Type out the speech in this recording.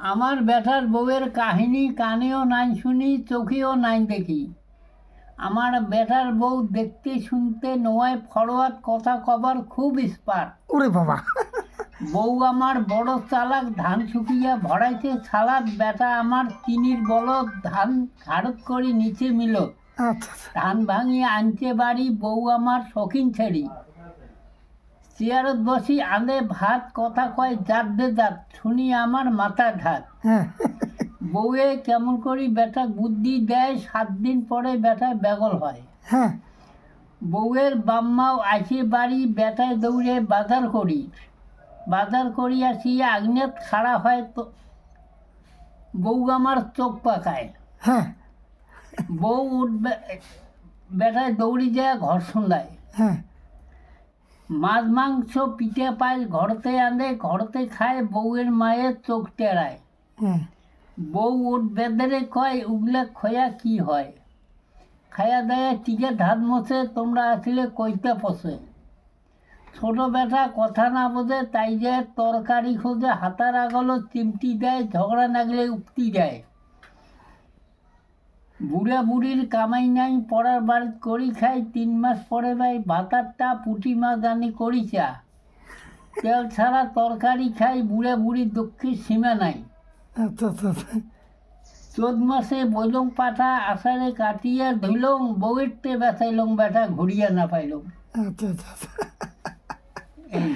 আমার বেটার বউয়ের কাহিনী কানেও নাই শুনি চোখেও নাই দেখি। আমার বেটার বউ দেখতে শুনতে নয় ফরওয়ার্ড কথা কবার খুব স্পার্ট ওরে বাবা। বউ আমার বড় চালাক ধান শুকিয়া ভরাইতে ছালাক বেটা আমার চিনির বলদ ধান খাড়ত করে নিচে মিল আচ্ছা আচ্ছা। ধান ভাঙিয়ে আনতে বাড়ি বউ আমার শখিন ছেড়ি। চেয়ারত বসি আঁদে ভাত কথা কয় জাত দে জাত শুনি আমার মাথা ঢাক হ্যাঁ। বউয়ে কেমন করি বেটা বুদ্ধি দেয় সাত দিন পরে বেটা বেগল হয়। হ্যাঁ। বউয়ের বাম্মাও আসে বাড়ি বেটায় দৌড়ে বাজার করি। বাজার করি আসি আগ্নেত খাড়া হয় তো বউ আমার চোখ পাকায়। হ্যাঁ। বউ উঠবে বেটায় দৌড়ি যায় ঘর সন্ধ্যায় হ্যাঁ। মাছ মাংস পিঠে পায় ঘরতে আনে ঘরতে খায় বউয়ের মায়ের চোখ টেরায় হ্যাঁ। বউ উঠ বেদরে কয় উগলে খয়া কি হয়? খায়া দায়া টিকে ধাত মশে তোমরা আসলে কইতে পশে ছোট বেটা কথা না বোঝে তাই যে তরকারি খোঁজে হাতার আগলো চিমটি দেয় ঝগড়া নাগলে উক্তি দেয়। বুড়া বুড়ির কামাই নাই পড়ার বার করি খাই তিন মাস পরে ভাই ভাতারটা পুঁটি মাছ আনি করি চা। তেল ছাড়া তরকারি খাই বুড়া বুড়ির দক্ষিণ সীমা নাই। আচ্ছা আচ্ছা আচ্ছা। চোদ্দ মাসে বইলং পাঠা আষাঢ়ে কাটিয়া ধইলং বউয়েরটে বেচাইলং বেটা ঘুরিয়া না পাইলং আচ্ছা আচ্ছা আচ্ছা। এই।